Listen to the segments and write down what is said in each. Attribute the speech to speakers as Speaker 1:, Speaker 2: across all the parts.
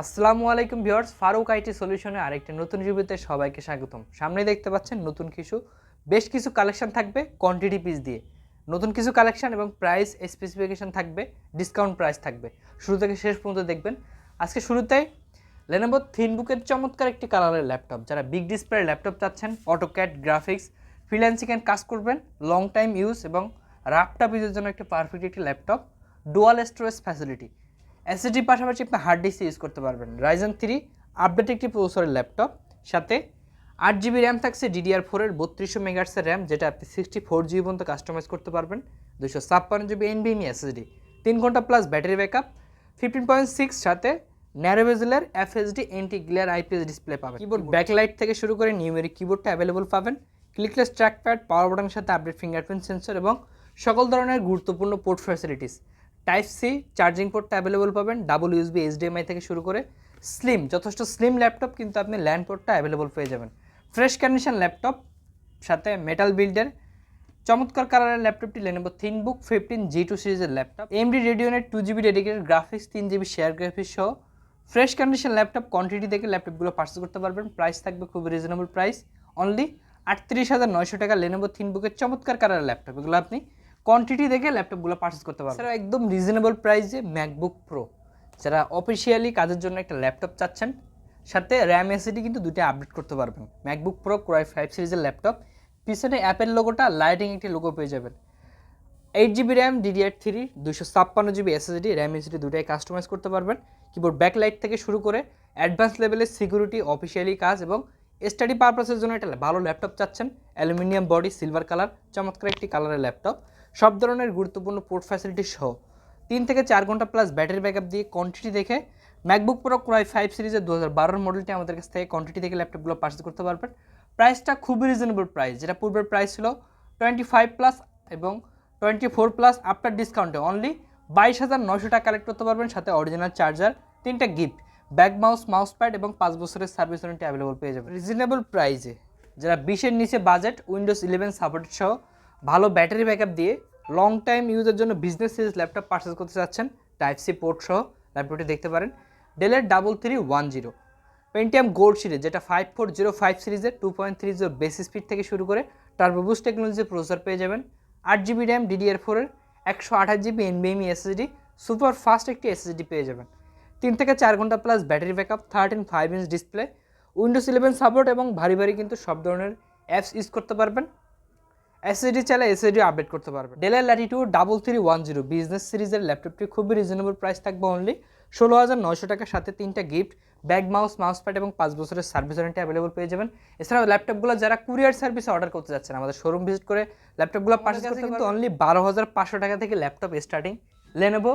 Speaker 1: আসসালামু আলাইকুম viewers, Faruk IT সলিউশনে আরেকটি নতুন রিভিউতে সবাইকে স্বাগতম। সামনে দেখতে পাচ্ছেন নতুন কিছু, বেশ কিছু কালেকশন থাকবে কোয়ান্টিটি পিস দিয়ে। নতুন কিছু কালেকশন এবং প্রাইস স্পেসিফিকেশন থাকবে ডিসকাউন্ট প্রাইস থাকবে। শুরু থেকে শেষ পর্যন্ত দেখবেন। আজকে শুরুতেই লেনোভো থিনবুকের চমৎকার একটি কালারের ল্যাপটপ যারা বিগ ডিসপ্লে ল্যাপটপ চাচ্ছেন অটোক্যাট গ্রাফিক্স ফ্রিল্যান্সিং অ্যান্ড কাজ করবেন লং টাইম ইউজ এবং ল্যাপটপ ইউজের জন্য একটি পারফেক্ট একটি ল্যাপটপ ডুয়াল স্টোরেজ ফ্যাসিলিটি এসএসডির পাশাপাশি আপনি হার্ড ডিস্ক ইউজ করতে পারবেন। রাইজেন থ্রি আপডেট একটি প্রসেসরের ল্যাপটপ সাথে আট জিবি র্যাম থাকছে ডিডিআর ফোরের বত্রিশশো মেগাটসের র্যাম যেটা আপনি সিক্সটি ফোর জিবি পর্যন্ত কাস্টমাইজ করতে পারবেন। দুশো ছাপ্পান্ন জিবি এনবিএমই এসএসডি তিন ঘণ্টা plus battery backup fifteen point six সাথে narrow বেজেলের FHD anti glare IPS display পাবেন। কিবোর্ড ব্যাকলাইট থেকে শুরু করে নিউমেরিক কিবোর্ডটা অ্যাভেলেবল পাবেন। ক্লিকলেস ট্র্যাকপ্যাড পাওয়ার বাটনের সাথে আপডেট ফিঙ্গারপ্রিন্ট সেন্সর এবং সকল ধরনের গুরুত্বপূর্ণ port facilities type C charging পোর্টটা available পাবেন ডাবল ইউএসবি এইচডিএমআই থেকে শুরু করে। স্লিম, যথেষ্ট স্লিম ল্যাপটপ, কিন্তু আপনি ল্যান্ড পোর্টটা অ্যাভেলেবল পেয়ে যাবেন। ফ্রেশ কন্ডিশন ল্যাপটপ, সাথে মেটাল বিল্ডের চমৎকার কালারের ল্যাপটপটি Lenovo ThinkBook fifteen G two সিরিজের ল্যাপটপ। এমডি রেডিওনের টু জিবি ডেডিকেটেড গ্রাফিক্স তিন জিবি শেয়ার গ্রাফিক্স সহ। ফ্রেশ কন্ডিশন ল্যাপটপ কোয়ান্টিটি থেকে ল্যাপটপগুলো পার্চেস করতে পারবেন। প্রাইস থাকবে খুব রিজনেবল প্রাইস অনলি আটত্রিশ হাজার নয়শো টাকা লেনোভো থিনবুকের চমৎকার কালারের ল্যাপটপ। এগুলো আপনি কোয়ান্টিটি দেখে ল্যাপটপগুলো পার্চেস করতে পারবেন এছাড়া একদম রিজনেবল প্রাইসে ম্যাকবুক প্রো যারা অফিসিয়ালি কাজের জন্য একটা ল্যাপটপ চাচ্ছেন, সাথে র্যাম এসিডি কিন্তু দুটো আপডেট করতে পারবেন। ম্যাকবুক প্রো ক্রয় ফাইভ সিরিজের ল্যাপটপ পিছনে অ্যাপেল লোগোটা লাইটিং একটি লোগো পেয়ে যাবেন। Eight GB RAM DDR three দুশো ছাপ্পান্ন জিবি এসএসডি র্যাম এসিডি দুটাই কাস্টমাইজ করতে পারবেন। কিবোর্ড ব্যাকলাইট থেকে শুরু করে অ্যাডভান্স লেভেলের সিকিউরিটি অফিসিয়ালি কাজ এবং স্টাডি পারপাসের জন্য একটা ভালো ল্যাপটপ চাচ্ছেন। অ্যালুমিনিয়াম বডি সিলভার কালার চমৎকার একটি কালারের ল্যাপটপ সব ধরনের গুরুত্বপূর্ণ পোর্ট ফ্যাসিলিটি সহ তিন থেকে চার ঘণ্টা প্লাস ব্যাটারি ব্যাকআপ দিয়ে কোয়ান্টিটি দেখে ম্যাকবুক প্রো ক্রয় ফাইভ সিরিজের দু হাজার বারোর মডেলটি আমাদের কাছ থেকে কোয়ান্টিটি থেকে ল্যাপটপগুলো পার্চেস করতে পারবেন। প্রাইসটা খুবই রিজনেবল প্রাইস যেটা পূর্বের প্রাইস ছিল টোয়েন্টি ফাইভ প্লাস এবং টোয়েন্টি ফোর প্লাস আফটার ডিসকাউন্টে অনলি বাইশ হাজার নয়শো টাকা কালেক্ট করতে পারবেন, সাথে অরিজিনাল চার্জার তিনটা gift bag mouse mouse pad এবং পাঁচ বছরের সার্ভিস ওয়ারেন্টি অ্যাভেলেবল পেয়ে যাবেন। রিজনেবল প্রাইসে যারা বিশের নিচে বাজেট উইন্ডোজ ইলেভেন সাপোর্ট সহ ভালো ব্যাটারি ব্যাকআপ দিয়ে লং টাইম ইউজের জন্য বিজনেস সিরিজ ল্যাপটপ পারচেস করতে চাচ্ছেন টাইপ সি পোর্ট সহ ল্যাপটপটি দেখতে পারেন। ডেলের double three one zero Pentium gold series যেটা ফাইভ ফোর জিরো ফাইভ সিরিজের two point three zero base speed থেকে শুরু করে টার্বোবুস টেকনোলজির প্রসেসর পেয়ে যাবেন। আট জিবি র্যাম ডিডিআর ফোরের একশো আঠাশ জিবি এনবিএমই এসএসডি সুপার ফাস্ট একটি এসএসডি পেয়ে যাবেন। তিন থেকে চার ঘণ্টা plus battery backup thirteen five inch display Windows eleven support এবং ভারী ভারী কিন্তু সব ধরনের অ্যাপস ইউজ করতে পারবেন। এসএসডি চাইলে এসএসডি আপডেট করতে পারবেন ডেলের Latitude double three one zero business সিরিজের ল্যাপটপটি খুবই রিজনেবল প্রাইস থাকবে অনলি ষোলো হাজার নয়শো টাকার সাথে তিনটা gift bag mouse mouse pad এবং পাঁচ বছরের সার্ভিস ওয়ারেন্টি অ্যাভেলেবল পেয়ে যাবেন। এছাড়াও ল্যাপটপগুলো যারা কুরিয়ার সার্ভিসে অর্ডার করতে যাচ্ছেন আমাদের শোরুম ভিজিট করে ল্যাপটপগুলো পার্চেস করতে কিন্তু অনলি বারো হাজার পাঁচশো টাকা থেকে ল্যাপটপ স্টার্টিং লেনেভো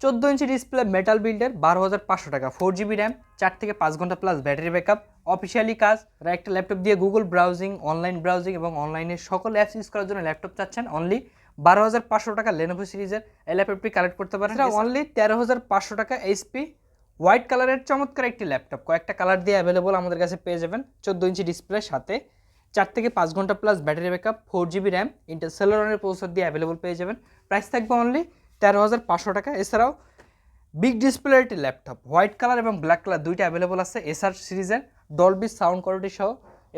Speaker 1: চোদ্দ ইঞ্চি ডিসপ্লে মেটাল বিল্ডের বারো হাজার পাঁচশো টাকা ফোর জিবি র্যাম চার থেকে পাঁচ ঘণ্টা প্লাস ব্যাটারি ব্যাকআপ অফিসিয়ালি কাজ আর একটা ল্যাপটপ দিয়ে গুগল ব্রাউজিং অনলাইন ব্রাউজিং এবং অনলাইনের সকল অ্যাপস ইউজ করার জন্য ল্যাপটপ চাচ্ছেন অনলি বারো হাজার পাঁচশো টাকা লেনোভো সিরিজের এই ল্যাপটপটি কালেক্ট করতে পারেন। অনলি তেরো হাজার পাঁচশো টাকা এইচপি হোয়াইট কালারের চমৎকার একটি ল্যাপটপ। কয়েকটা কালার দিয়ে অ্যাভেলেবল আমাদের কাছে পেয়ে যাবেন। চোদ্দ ইঞ্চি ডিসপ্লে সাথে। চার থেকে পাঁচ ঘণ্টা plus battery backup four GB RAM Intel সেলোরনের processor দিয়ে অ্যাভেলেবল পেয়ে যাবেন। প্রাইস থাকবে অনলি তেরো হাজার পাঁচশো টাকা। এছাড়াও বিগ ডিসপ্লের একটি ল্যাপটপ হোয়াইট কালার এবং ব্ল্যাক কালার দুইটা অ্যাভেলেবল আছে এসআর সিরিজের ডলবি সাউন্ড কোয়ালিটি সহ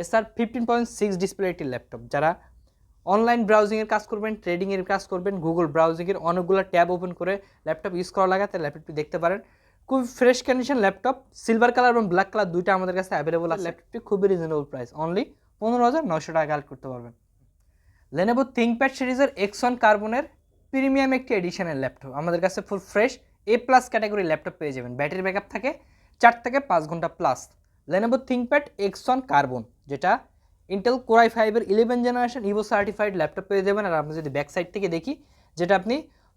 Speaker 1: SR fifteen point six display একটি ল্যাপটপ যারা অনলাইন ব্রাউজিংয়ের কাজ করবেন ট্রেডিংয়ের কাজ করবেন গুগল ব্রাউজিংয়ের অনেকগুলো ট্যাব ওপেন করে ল্যাপটপ ইউজ করা লাগাতে ল্যাপটপটি দেখতে পারেন। খুব fresh condition laptop silver colour এবং ব্ল্যাক কালার দুইটা আমাদের কাছে অ্যাভেলেবল আছে। ল্যাপটপটি খুবই রিজনেবল প্রাইস অনলি পনেরো হাজার নয়শো টাকা কালেক্ট করতে পারবেন। লেনেভো থিঙ্কপ্যাড সিরিজের এক্সন কার্বনের প্রিমিয়াম একটি এডিশনের ল্যাপটপ আমাদের কাছে full fresh A plus category laptop পেয়ে যাবেন। ব্যাটারি ব্যাকআপ থাকে চার থেকে পাঁচ ঘণ্টা plus Lenovo ThinkPad X one carbon যেটা ইন্টেল কোরাই ফাইভের eleven generation Evo certified laptop পেয়ে যাবেন। আর আমরা যদি ব্যাক সাইড থেকে দেখি, যেটা আপনি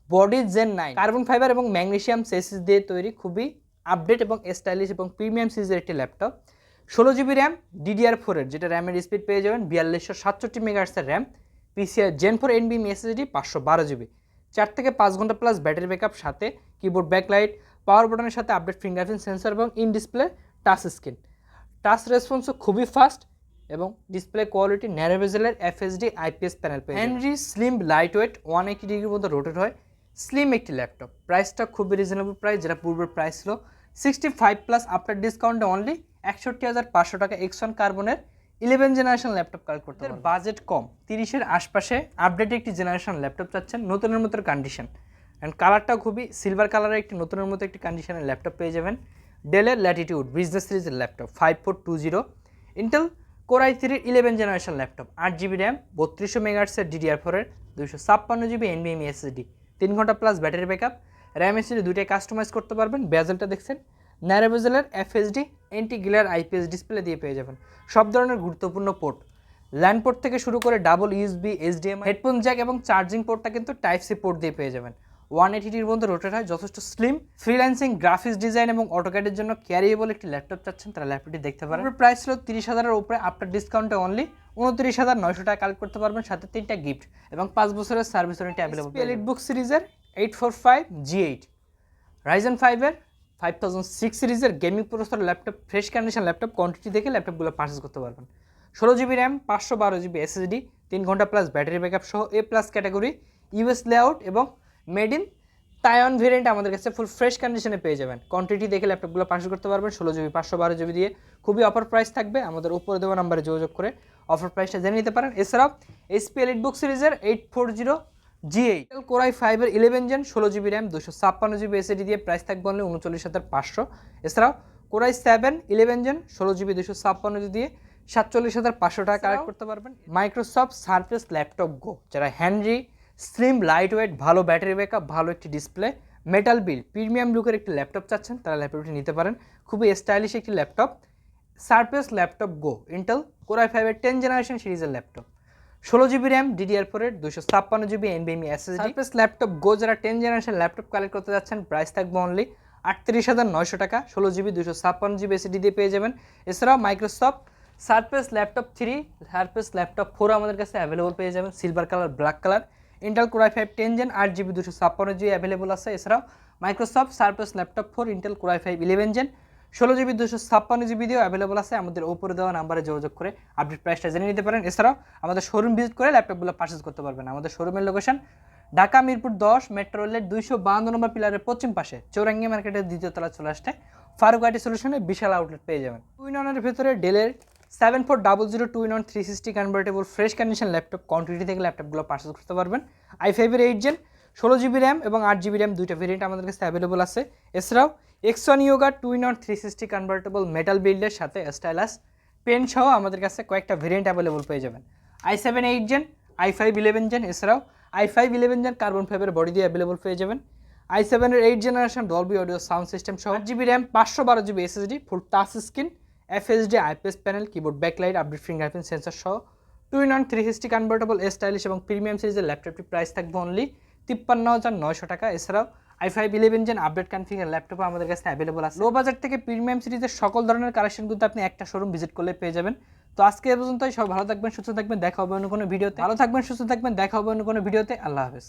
Speaker 1: body gen nine carbon fibre এবং ম্যাগনেশিয়াম সেসিস দিয়ে তৈরি, খুবই আপডেট এবং স্টাইলিশ এবং প্রিমিয়াম সিরিজের একটি ল্যাপটপ ষোলো জিবি র্যাম ডিডিআর ফোরের যেটা র্যামের স্পিড পেয়ে যাবেন বিয়াল্লিশশো সাতষট্টি মেগাহার্সের র্যাম পিসিআর জেন ফোর এনবিএম এসএসডি পাঁচশো বারো জিবি চার থেকে পাঁচ ঘণ্টা প্লাস ব্যাটারি ব্যাকআপ সাথে কিবোর্ড ব্যাকলাইট পাওয়ার বাটনের সাথে আপডেট ফিঙ্গারপ্রিন্ট সেন্সর এবং in display touch screen touch রেসপন্সও খুবই ফাস্ট এবং ডিসপ্লে কোয়ালিটি ন্যারো বেজেলের এফএসডি আইপিএস প্যানেল পেয়ে handy slim light weight one eighty ডিগ্রির মতো রোটেট হয়। স্লিম একটি ল্যাপটপ প্রাইসটা খুবই রিজনেবল প্রাইস যেটা পূর্বের প্রাইস ছিল। সিক্সটি ফাইভ প্লাস আফটার ডিসকাউন্টে অনলি একষট্টি হাজার পাঁচশো টাকা এক্সন কার্বনের ইলেভেন জেনারেশন ল্যাপটপ কালেক্ট করতে বাজেট কম। তিরিশের আশপাশে আপডেট একটি জেনারেশন ল্যাপটপ চাচ্ছেন নতুনের মতো কন্ডিশন অ্যান্ড কালারটাও খুবই সিলভার কালারের একটি নতুনের মতো একটি কন্ডিশনের ল্যাপটপ পেয়ে যাবেন। ডেলের ল্যাটিটিউড বিজনেস সিরিজের laptop five four two zero Intel Core i থ্রির ইলেভেন জেনারেশন ল্যাপটপ আট জিবি র্যাম বত্রিশশো মেগাহার্সের ডিডিআর ফোরের দুশো ছাপ্পান্ন জিবি এনবিএমই এসএসডি তিন ঘণ্টা plus battery backup RAM SSD দুইটাই কাস্টমাইজ করতে পারবেন বেজেলটা দেখছেন narrow বেজেলের FHD anti glare IPS display দিয়ে পেয়ে যাবেন। সব ধরনের গুরুত্বপূর্ণ পোর্ট ল্যান্ড পোর্ট থেকে শুরু করে double USB HDMI headphone jack এবং চার্জিং পোর্টটা কিন্তু টাইপ সি পোর্ট দিয়ে পেয়ে যাবেন। ওয়ান এইটিটির মধ্যে রোটেট হয় যথেষ্ট স্লিম ফ্রিল্যান্সিং গ্রাফিক্স ডিজাইন এবং অটোক্যাডের জন্য ক্যারিয়েবল একটি ল্যাপটপ চাচ্ছেন তারা ল্যাপটপটি দেখতে পারেন। প্রাইস ছিল তিরিশ হাজারের উপরে আপনার ডিসকাউন্টে অনলি উনত্রিশ হাজার নয়শো টাকা কালেক্ট করতে পারবেন সাথে তিনটা গিফট এবং পাঁচ বছরের service warranty available elite book সিরিজের eight four five G eight Ryzen ফাইভের ফাইভ থাউজেন্ড সিক্স সিরিজের gaming processor laptop fresh condition laptop quantity দেখে ল্যাপটপগুলো পারচেস করতে পারবেন। ষোলো জিবি র্যাম পাঁচশো বারো জিবি এসএসডি তিন ঘণ্টা প্লাস ব্যাটারি ব্যাকআপ সহ A plus category US layout এবং মেড ইন তাইওয়ান ভেরিয়েন্ট আমাদের কাছে ফুল ফ্রেশ কন্ডিশনে পেয়ে যাবেন। কোয়ান্টিটি দেখে ল্যাপটপগুলো পারচেস করতে পারবেন ষোলো জিবি পাঁচশো বারো জিবি দিয়ে। খুবই অফার প্রাইস থাকবে আমাদের উপরে দেওয়া নাম্বারে যোগাযোগ করে অফার প্রাইসটা জেনে নিতে পারেন। এছাড়াও এসপি এলিট বুক সিরিজের eight four zero G eight core i ফাইভের ইলেভেন জেন ষোলো জিবি র্যাম দুশো ছাপ্পান্ন জিবি এসএডি দিয়ে প্রাইস থাকবে অনলি উনচল্লিশ হাজার পাঁচশো। এছাড়াও core i seven eleven gen ষোলো জিবি দুশো ছাপ্পান্ন জিবি দিয়ে সাতচল্লিশ হাজার পাঁচশো টাকা কালেক্ট করতে পারবেন। মাইক্রোসফট সার্ফেস ল্যাপটপ গো যারা হ্যান্ডি স্লিম লাইট ওয়েট ভালো ব্যাটারি ব্যাকআপ ভালো একটি ডিসপ্লে মেটাল বিল প্রিমিয়াম লুকের একটি ল্যাপটপ চাচ্ছেন তারা ল্যাপটপটি নিতে পারেন। খুবই স্টাইলিশ একটি laptop surface laptop go Intel core i ফাইভের টেন জেনারেশন সিরিজের ল্যাপটপ ষোলো জিবি র্যাম ডিডিআর ফোরের দুশো ছাপ্পান্ন জিবি এনবিএমই এসএসডি সার্ফেস ল্যাপটপ গো যারা টেন জেনারেশন ল্যাপটপ কালেক্ট করতে যাচ্ছেন প্রাইস থাকবে অনলি আটত্রিশ হাজার নয়শো টাকা। ষোলো জিবি দুশো ছাপ্পান্ন জিবি এসএসডি দিয়ে পেয়ে যাবেন। এছাড়াও Microsoft surface laptop three surface laptop four আমাদের কাছে অ্যাভেলেবল পেয়ে যাবেন silver colour black colour Intel core i five ten gen আট জিবি দুশো ছাপ্পান্ন জিবি অ্যাভেলেবল আছে। এছাড়াও Microsoft surface laptop four Intel core i five eleven gen ষোলো জিবি দুশো ছাপ্পান্ন জিবি দিয়েও অ্যাভেলেবল আছে। আমাদের উপরে দেওয়া নাম্বারে যোগাযোগ করে আপডেট প্রাইসটা জেনে নিতে পারেন। এছাড়াও আমাদের শোরুম ভিজিট করে ল্যাপটপগুলো পারচেস করতে পারবেন। আমাদের শোরুমের লোকেশন ঢাকা মিরপুর দশ মেট্রো রেলের দুইশো বাহান্ন নম্বর পিলারের পশ্চিম পাশে, চৌরাঙ্গি মার্কেটের দ্বিতীয় তলা চলে আসতে ফারুক আইটি সলিউশনে বিশাল আউটলেট পেয়ে যাবেন। টুইন অনের ভেতরে ডেলের seven four double zero two in three sixty convertible fresh condition laptop quantity থেকে ল্যাপটপগুলো পারচেস করতে পারবেন। আই ফাইভের এইট জেন ষোলো জিবি র্যাম এবং আট জিবি র্যাম দুইটা ভেরিয়েন্ট আমাদের কাছে অ্যাভেলেবল আছে। এছাড়াও X exon Yoga two in three sixty convertible metal বিল্ডের সাথে স্টাইলাস পেন সহ আমাদের কাছে কয়েকটা ভেরিয়েন্ট অ্যাভেলেবল পেয়ে যাবেন। I seven eight gen I five eleven gen এছাড়াও I five eleven gen carbon ফাইভের বডি দিয়ে অ্যাভেলেবল পেয়ে যাবেন। আই সেভেনের eight generation Dolby audio sound system সহ জিবি র্যাম পাঁচশো বারো GB SSD full touch screen FHD IPS panel keyboard backlight update fingerprint sensor সহ two in three sixty convertible stylish এবং প্রিমিয়াম সিরিজের ল্যাপটপটির প্রাইস থাকবে অনলি তিপ্পান্ন হাজার নয়শো টাকা। এছাড়াও I five eleven gen update configure laptop আমাদের কাছে অ্যাভেলেবল আছে। লো বাজার থেকে প্রিমিয়াম সিরিজের সকল ধরনের কালেকশন কিন্তু আপনি একটা শোরুম ভিজিট করলে পেয়ে যাবেন। তো আজকে এ পর্যন্তই সব ভালো থাকবেন, সুস্থ থাকবেন, দেখা হবে অন্য কোনো ভিডিওতে। ভালো থাকবেন, সুস্থ থাকবেন, দেখা হবে অন্য কোনো ভিডিওতে। আল্লাহ হাফেজ।